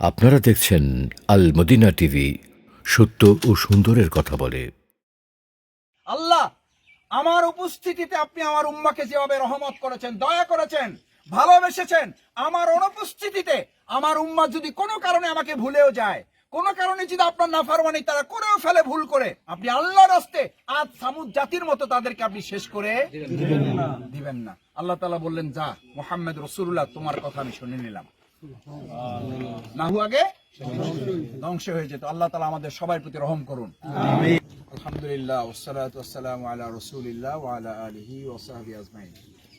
আপনারা দেখছেন আল Medina TV সত্য ও সুন্দরের কথা বলে। আল্লাহ আমার উপস্থিতিতে আপনি আমার উম্মাকে যেভাবে রহমত করেছেন দয়া করেছেন ভালোবেসেছেন আমার অনুপস্থিতিতে আমার উম্মা যদি কোনো কারণে আমাকে ভুলেও যায় কোনো কারণে যদি আপনার নাফারমানি তারা করেও ফেলে ভুল করে আপনি আল্লাহর রাস্তে আজ সামুদ জাতির মতো তাদেরকে আপনি শেষ করে দিবেন না। দিবেন না। আল্লাহ তালা বললেন যা মোহাম্মদ রসুল্লাহ তোমার কথা আমি শুনে নিলাম। নাহু আগে? ধ্বংস হয়ে যেত। আল্লাহ তালা আমাদের সবার প্রতি রহম করুন। আলহামদুলিল্লাহ ওসালাত ওয়াসালাম আলা রসুলিল্লাহ আলা আলিহি ওয়া আজমাইন।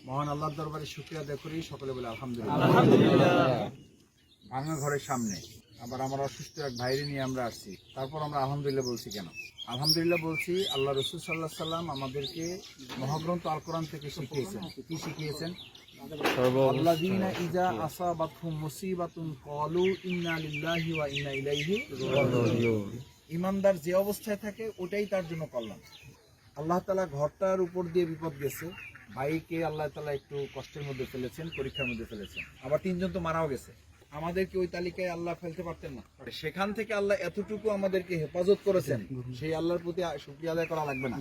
মহান আল্লাহর দরবারে শুকরিয়া আদায় করি সকলে বলে আলহামদুলিল্লাহ। ভাঙা ঘরের সামনে। আবার আমার অসুস্থ এক ভাইরে নিয়ে আমরা আসছি। তারপর আমরা আলহামদুলিল্লাহ বলছি কেন? আলহামদুলিল্লাহ বলছি আল্লাহ রসুল সাল্লাহ সাল্লাম আমাদেরকে মহাগ্রন্থ আল কোরআন থেকে শিখিয়েছেন। কি শিখিয়েছেন? ইমানদার যে অবস্থায় থাকে ওটাই তার জন্য কল্যাণ। আল্লাহ তালা ঘরটার উপর দিয়ে বিপদ গেছে। ভাইকে আল্লাহ তালা একটু কষ্টের মধ্যে ফেলেছেন পরীক্ষার মধ্যে ফেলেছেন। আবার তিনজন তো মারাও গেছে। আমাদেরকে ওই তালিকায় আল্লাহ ফেলতে পারতেন না? সেখান থেকে আল্লাহ এতটুকু আমাদেরকে হেফাজত করেছেন সেই আল্লাহর প্রতি শুক্রিয়া আদায় করা লাগবে না।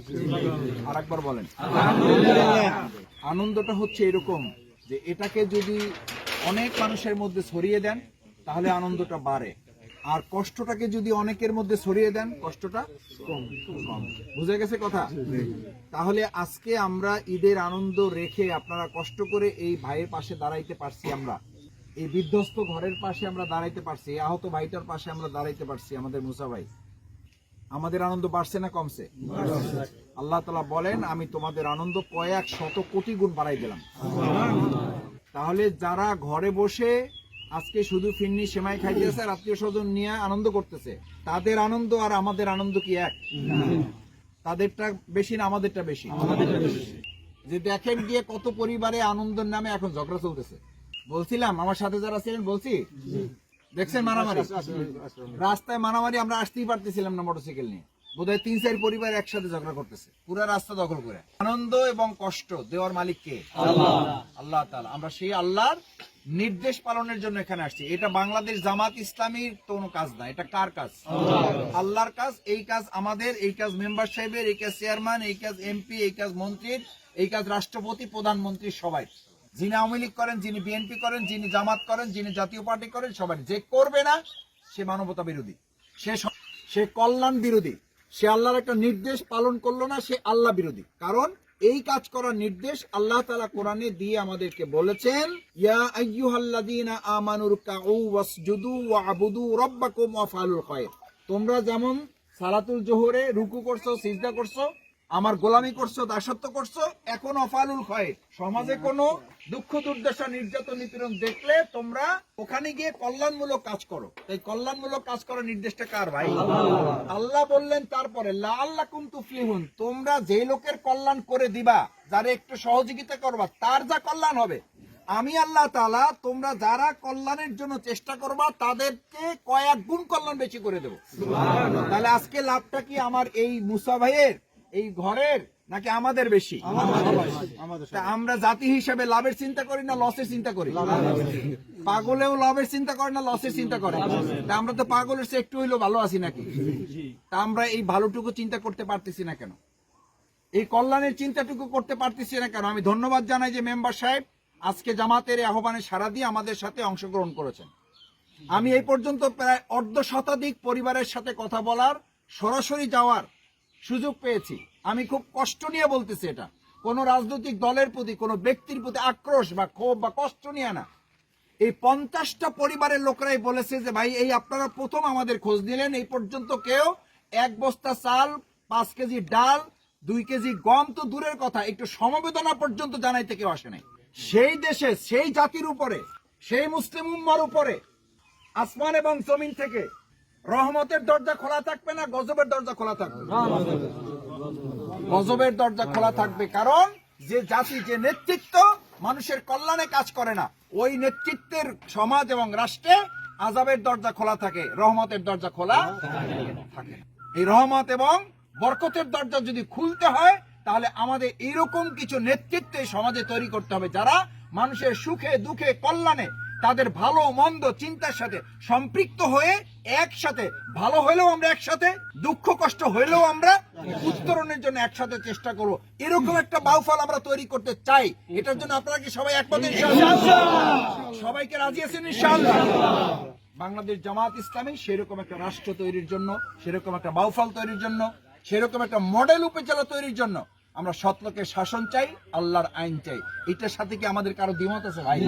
আর একবার বলেন আনন্দটা হচ্ছে এরকম। যে এটাকে যদি অনেক মানুষের মধ্যে ছড়িয়ে দেন, তাহলে আনন্দটা বাড়ে। আর কষ্টটাকে যদি অনেকের মধ্যে ছড়িয়ে দেন, কষ্টটা কম কম। বুঝে গেছে কথা? তাহলে আজকে আমরা ঈদের আনন্দ রেখে আপনারা কষ্ট করে এই ভাইয়ের পাশে দাঁড়াইতে পারছি আমরা। এই বিধ্বস্ত ঘরের পাশে আমরা দাঁড়াইতে পারছি আহত ভাইটার পাশে আমরা দাঁড়াইতে পারছি আমাদের মুসা ভাই। আমাদের আনন্দ বাড়ছে না কমছে? আল্লাহ তালা বলেন, আমি তোমাদের আনন্দ কয়েক শত কোটি গুণ বাড়াই দিলাম। তাহলে যারা ঘরে বসে আজকে শুধু ফিন্নি সেমাই খাইতেছে আর আত্মীয় স্বজন নিয়ে আনন্দ করতেছে, তাদের আনন্দ আর আমাদের আনন্দ কি এক? তাদেরটা বেশি না আমাদেরটা বেশি? যে দেখেন গিয়ে কত পরিবারে আনন্দের নামে এখন ঝগড়া চলতেছে। বলছিলাম, আমার সাথে যারা ছিলেন, বলছি? দেখছেন মারামারি? রাস্তায় মারামারি আমরা আসতেই পারতেছিলাম না মোটরসাইকেল নিয়ে। বোধহয় তিন চার পরিবার একসাথে ঝগড়া করতেছে। পুরো রাস্তা দখল করে। আনন্দ এবং কষ্ট দেওয়ার মালিক কে? আল্লাহ। তাআলা। আমরা সেই আল্লাহর নির্দেশ পালনের জন্য এখানে আসছি। এটা বাংলাদেশ জামাত ইসলামীর কোনো কাজ না। এটা কার কাজ? আল্লাহর কাজ এই কাজ আমাদের এই কাজ মেম্বার সাহেবের এই কাজ চেয়ারম্যান এই কাজ এমপি এই কাজ মন্ত্রীর এই কাজ রাষ্ট্রপতি প্রধানমন্ত্রী সবাই। যিনি আওয়ামী লীগ করেন, যিনি বিএনপি করেন, যিনি জামাত করেন, যিনি জাতীয় পার্টি করেন, সবাই যে করবে না, সে মানবতা বিরোধী। সে সে কল্যাণ বিরোধী। সে আল্লাহর একটা নির্দেশ পালন করল না, সে আল্লাহ বিরোধী। কারণ এই কাজ করার নির্দেশ আল্লাহ তাআলা কোরআনে দিয়ে আমাদেরকে বলেছেন, ইয়া ওয়াফআলুল খায়র। তোমরা যেমন সালাতুল জোহরে রুকু করছ, সিজদা করছ আমার গোলামি করছ, দাসত্ব করছ, এখন অফালুল খয় সমাজে কোনো দুঃখ, দুর্দশা, নির্যাতন, নিপীড়ন দেখলে তোমরা ওখানে গিয়ে কল্যাণমূলক কাজ করো। এই কল্যাণমূলক কাজ করার নির্দেশটা কার ভাই? আল্লাহ বললেন, তারপরে, লা আল্লাহ কুন্তু ফিহুন তোমরা যে লোকের কল্যাণ করে দিবা, যারা একটু সহযোগিতা করবা, তার যা কল্যাণ হবে। আমি আল্লাহ তালা তোমরা যারা কল্যাণের জন্য চেষ্টা করবা, তাদেরকে কয়েক গুণ কল্যাণ বেশি করে দেবো। তাহলে আজকে লাভটা কি আমার এই মুসা ভাইয়ের? এই ঘরের নাকি আমাদের বেশি? আমরা জাতি হিসেবে লাভের চিন্তা করি না লসের চিন্তা করি? পাগলেও লাভের চিন্তা করে না লসের চিন্তা করে? তা আমরা তো পাগলের চেয়ে একটু হইলেও ভালো আছি নাকি? তা আমরা এই ভালোটুকু চিন্তা করতে পারতেছি না কেন? এই কল্যাণের চিন্তাটুকু করতে পারতেছি না কেন? আমি ধন্যবাদ জানাই যে মেম্বার সাহেব আজকে জামাতের আহ্বানে সারা দিয়ে আমাদের সাথে অংশগ্রহণ করেছেন। আমি এই পর্যন্ত প্রায় অর্ধ শতাধিক পরিবারের সাথে কথা বলার সরাসরি যাওয়ার সুযোগ পেয়েছি। আমি খুব কষ্ট নিয়ে বলতেছি এটা। কোনো রাজনৈতিক দলের প্রতি, কোনো ব্যক্তির প্রতি আক্রোশ বা ক্ষোভ বা কষ্ট নিয়ে না। এই পঞ্চাশটা পরিবারের লোকরাই বলেছে যে, ভাই, এই আপনারা প্রথম আমাদের খোঁজ নিলেন। এই পর্যন্ত কেউ এক বস্তা চাল, পাঁচ কেজি ডাল, দুই কেজি গম তো দূরের কথা। একটু সমবেদনা পর্যন্ত জানাইতে কেউ আসে নাই। সেই দেশে, সেই জাতির উপরে, সেই মুসলিম উম্মার উপরে, আসমান এবং জমিন থেকে রহমতের দরজা খোলা থাকবে না, গজবের দরজা খোলা থাকবে? গজবের দরজা খোলা থাকবে কারণ যে জাতি, যে নেতৃত্ব মানুষের কল্যাণে কাজ করে না, ওই নেতৃত্বের সমাজ এবং রাষ্ট্রে আজাবের দরজা খোলা থাকে, রহমতের দরজা খোলা থাকে। এই রহমত এবং বরকতের দরজা যদি খুলতে হয়, তাহলে আমাদের এরকম কিছু নেতৃত্বে সমাজে তৈরি করতে হবে যারা মানুষের সুখে, দুঃখে, কল্যাণে তাদের ভালো মন্দ চিন্তার সাথে সম্পৃক্ত হয়ে একসাথে ভালো হলেও আমরা একসাথে দুঃখ কষ্ট হলেও আমরা উত্তরণের জন্য একসাথে চেষ্টা করব। এরকম একটা বাউফল আমরা তৈরি করতে চাই। এটার জন্য আপনারা কি সবাই একমত সবাইকে রাজি আছেন ইনশাআল্লাহ? বাংলাদেশ জামাত ইসলামী সেরকম একটা রাষ্ট্র তৈরির জন্য সেরকম একটা বাউফল তৈরির জন্য সেরকম একটা মডেল উপজেলা তৈরির জন্য আমরা সৎলোকের শাসন চাই আল্লাহর আইন চাই। এটার সাথে কি আমাদের কারও দ্বিমত আছে ভাই?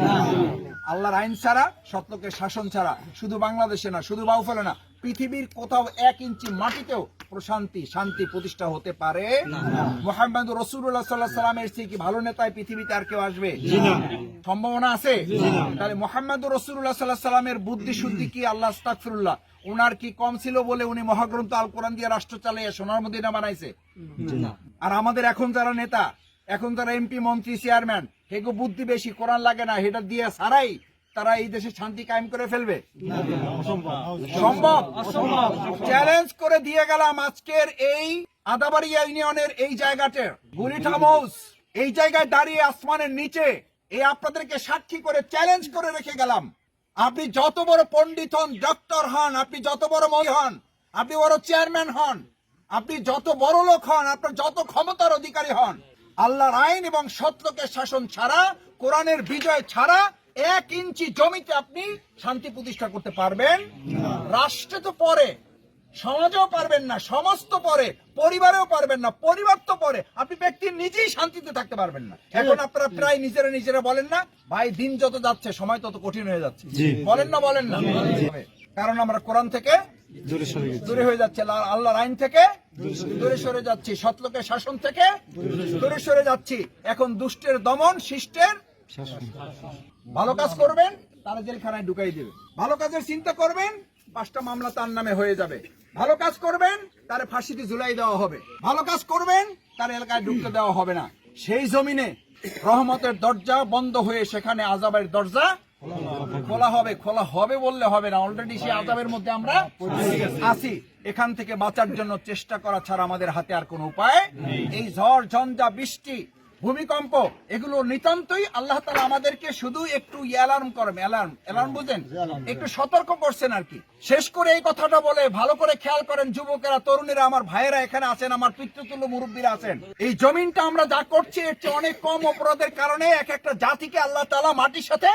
আল্লাহর আইন ছাড়া সৎলোকের শাসন ছাড়া শুধু বাংলাদেশে না শুধু বাউফলে না পৃথিবীর কোথাও এক ইঞ্চি মাটিতেও প্রশান্তি শান্তি প্রতিষ্ঠা হতে পারে মোহাম্মদ রসুল্লাহ সাল্লাহ সাল্লামের চেয়ে কি ভালো নেতায় পৃথিবীতে আর কেউ আসবে? সম্ভাবনা আছে? তাহলে মোহাম্মদ রসুল্লাহ সাল্লাহ সাল্লামের বুদ্ধি শুদ্ধি কি? আল্লাহ আস্তাকফিরুল্লাহ ওনার কি কম ছিল বলে উনি মহাগ্রন্থ আল কোরআন দিয়ে রাষ্ট্র চালিয়ে সোনার মদিনা বানাইছে? আর আমাদের এখন যারা নেতা এখন যারা এমপি মন্ত্রী চেয়ারম্যান হেগো বুদ্ধি বেশি কোরআন লাগে না হেটা দিয়ে সারাই তারা এই দেশে শান্তি কায়েম করে ফেলবে? সম্ভব চ্যালেঞ্জ করে দিয়ে গেলাম আজকের এই আদাবাড়িয়া ইউনিয়নের এই জায়গাতে। গুলিঠা মৌস এই জায়গায় দাঁড়িয়ে আসমানের নিচে। এই আপনাদেরকে সাক্ষী করে চ্যালেঞ্জ করে রেখে গেলাম। আপনি যত বড় পণ্ডিত হন ডক্টর হন আপনি যত বড় মন্ত্রী হন আপনি বড় চেয়ারম্যান হন আপনি যত বড় লোক হন আপনার যত ক্ষমতার অধিকারী হন আল্লাহর আইন এবং সত্যকের শাসন ছাড়া কোরআনের বিজয় ছাড়া এক ইঞ্চি জমিতে আপনি শান্তি প্রতিষ্ঠা করতে পারবেন। রাষ্ট্রে তো পরে সমাজেও পারবেন না সমস্ত পরে পরিবারেও পারবেন না পরিবার তো পরে। আপনি ব্যক্তি নিজেই শান্তিতে থাকতে পারবেন না। এখন আপনারা প্রায় নিজেরা নিজেরা বলেন না ভাই দিন যত যাচ্ছে সময় তত কঠিন হয়ে যাচ্ছে। বলেন না বলেন না। কারণ আমরা কোরআন থেকে দূরে হয়ে যাচ্ছে আল্লাহর আইন থেকে দূরে সরে যাচ্ছি। সৎলোকের শাসন থেকে দূরে সরে যাচ্ছি। এখন দুষ্টের দমন শিষ্টের ভালো কাজ করবেন, তারা জেলখানায় ঢুকাই দেবে। ভালো কাজের চিন্তা করবেন, পাঁচটা মামলা তার নামে হয়ে যাবে। ভালো কাজ করবেন, তার ফাঁসিতে ঝুলাই দেওয়া হবে। ভালো কাজ করবেন, তার এলাকায় ঢুকতে দেওয়া হবে না। সেই জমিনে রহমতের দরজা বন্ধ হয়ে সেখানে আজাবের দরজা খোলা হবে খোলা হবে বললে হবে না। অলরেডি সেই আজাবের মধ্যে আমরা আছি। এখান থেকে বাঁচার জন্য চেষ্টা করা ছাড়া আমাদের হাতে আর কোনো উপায় এই ঝড়, ঝঞ্ঝা, বৃষ্টি ভূমিকম্প এগুলো নিতান্তই আল্লাহ তালা আমাদেরকে শুধু একটু অ্যালার্ম করেন অ্যালার্ম অ্যালার্ম বুঝেন? একটু সতর্ক করছেন আর কি। শেষ করে এই কথাটা বলে ভালো করে খেয়াল করেন যুবকেরা তরুণীরা আমার ভাইয়েরা এখানে আছেন আমার পিতৃতুল্য মুরব্বীরা আছেন। এই জমিনটা আমরা যা করছি এর চেয়ে অনেক কম অপরাধের কারণে এক একটা জাতিকে আল্লাহ তালা মাটির সাথে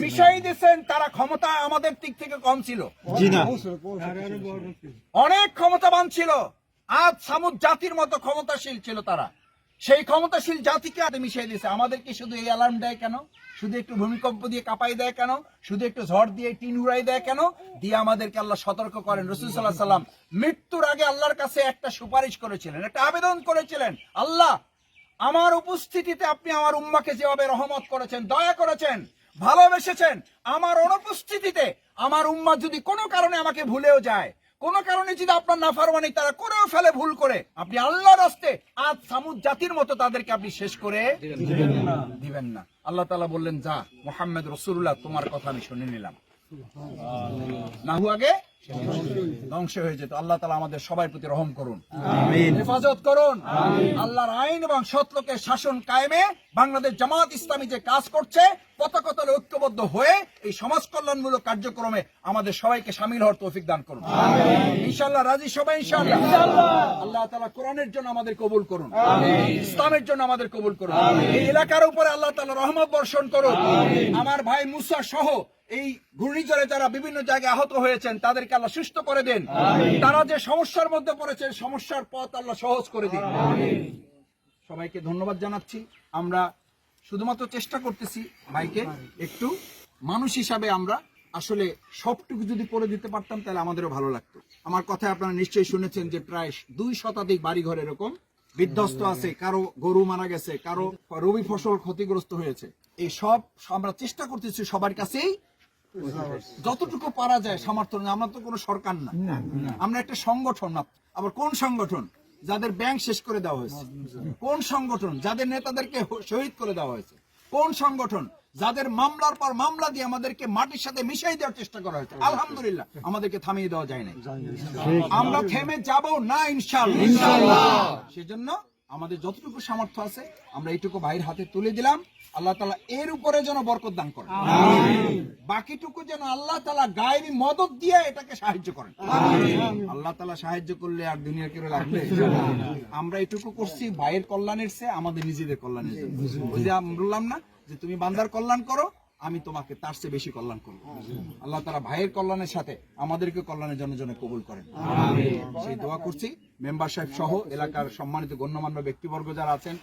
মিশাই দিয়েছেন। তারা ক্ষমতা আমাদের দিক থেকে কম ছিল। অনেক ক্ষমতাবান ছিল। আজ সামুদ জাতির মতো ক্ষমতাশীল ছিল তারা। সেই ক্ষমতাশীল জাতিকে আদে মিশিয়ে দিয়েছে। আমাদেরকে শুধু এই অ্যালার্ম দেয় কেন? শুধু একটু ভূমিকম্প দিয়ে কাঁপাই দেয় কেন? শুধু একটু ঝড় দিয়ে টিন উড়াই দেয় কেন? দিয়ে আমাদেরকে আল্লাহ সতর্ক করেন। রসুল সাল্লাহ সাল্লাম মৃত্যুর আগে আল্লাহর কাছে একটা সুপারিশ করেছিলেন, একটা আবেদন করেছিলেন। আল্লাহ, আমার উপস্থিতিতে আপনি আমার উম্মাকে যেভাবে রহমত করেছেন, দয়া করেছেন, ভালোবেসেছেন, আমার অনুপস্থিতিতে আমার উম্মা যদি কোনো কারণে আমাকে ভুলেও যায় কোনো কারণে যদি আপনার নাফারমানি তারা করেও ফেলে ভুল করে, আপনি আল্লাহর রাস্তে আজ সামুদ জাতির মতো তাদেরকে আপনি শেষ করে দিবেন না। আল্লাহ তালা বললেন, যা, মোহাম্মদ রসুল্লাহ তোমার কথা আমি শুনে নিলাম। নাহু আগে? ধ্বংস হয়ে যেত। আল্লাহ তালা আমাদের সবার প্রতি রহম করুন। হেফাজত করুন। আল্লাহর আইন এবং সৎলোকের শাসন কায়েমে বাংলাদেশ জামাত ইসলামী যে কাজ করছে পতাকা তলে ঐক্যবদ্ধ হয়ে এই সমাজ কল্যাণমূলক কার্যক্রমে আমাদের সবাইকে সামিল হওয়ার তৌফিক দান করুন। ইনশাল্লাহ রাজি সবাই ইনশাল্লাহ আল্লাহ তালা কোরআনের জন্য আমাদের কবুল করুন। ইসলামের জন্য আমাদের কবুল করুন। এই এলাকার উপরে আল্লাহ তালা রহমত বর্ষণ করুন। আমার ভাই মুসা সহ এই ঘূর্ণিঝড়ে যারা বিভিন্ন জায়গায় আহত হয়েছেন তাদেরকে আল্লাহ সুস্থ করে দেন। তারা যে সমস্যার মধ্যে পড়েছে সমস্যার পথ আল্লাহ সহজ করে দিন। সবাইকে ধন্যবাদ জানাচ্ছি। আমরা শুধুমাত্র চেষ্টা করতেছি ভাইকে একটু মানুষ হিসাবে আমরা আসলে সবটুকু যদি করে দিতে পারতাম তাহলে আমাদেরও ভালো লাগতো। আমার কথায় আপনারা নিশ্চয়ই শুনেছেন যে প্রায় দুই শতাধিক বাড়িঘর এরকম বিধ্বস্ত আছে। কারও গরু মারা গেছে কারও রবি ফসল ক্ষতিগ্রস্ত হয়েছে। এই সব আমরা চেষ্টা করতেছি সবার কাছেই যতটুকু পারা যায় সামর্থ্য আমরা তো কোনো সরকার না। আমরা একটা সংগঠন। না আবার কোন সংগঠন? যাদের ব্যাংক শেষ করে দেওয়া হয়েছে। কোন সংগঠন? যাদের নেতাদেরকে শহীদ করে দেওয়া হয়েছে। কোন সংগঠন? যাদের মামলার পর মামলা দিয়ে আমাদেরকে মাটির সাথে মিশাই দেওয়ার চেষ্টা করা হয়েছে। আলহামদুলিল্লাহ আমাদেরকে থামিয়ে দেওয়া যায় না আমরা থেমে যাব না ইনশাআল্লাহ। সেজন্য আমাদের যতটুকু সামর্থ্য আছে আমরা এইটুকু ভাইয়ের হাতে তুলে দিলাম। আল্লাহ তালা এর উপরে যেন বরকত দান করেন। বাকিটুকু যেন আল্লাহ তালা গায়েবী মদত দিয়ে এটাকে সাহায্য করেন। আল্লাহ তালা সাহায্য করলে আর দুনিয়া কেউ লাগবে আমরা এটুকু করছি ভাইয়ের কল্যাণের চেয়ে আমাদের নিজেদের কল্যাণের ওই বললাম না যে তুমি বান্দার কল্যাণ করো আমি তোমাকে তার চেয়ে বেশি কল্যাণ করব। আল্লাহ তারা ভাইয়ের কল্যাণের সাথে আমাদেরকে কল্যাণের জন্য জন্য কবুল করেন। সেই দোয়া করছি। মেম্বার সাহেব সহ এলাকার সম্মানিত গণ্যমান্য ব্যক্তিবর্গ যারা আছেন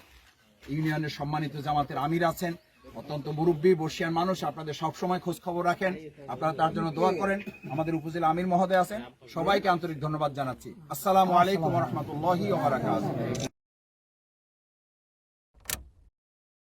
ইউনিয়নের সম্মানিত জামাতের আমির আছেন অত্যন্ত মুরব্বী বর্ষিয়ান মানুষ আপনাদের সব সময় খোঁজ খবর রাখেন। আপনারা তার জন্য দোয়া করেন। আমাদের উপজেলা আমির মহোদয় আছেন। সবাইকে আন্তরিক ধন্যবাদ জানাচ্ছি। আসসালামু আলাইকুম রহমতুল্লাহি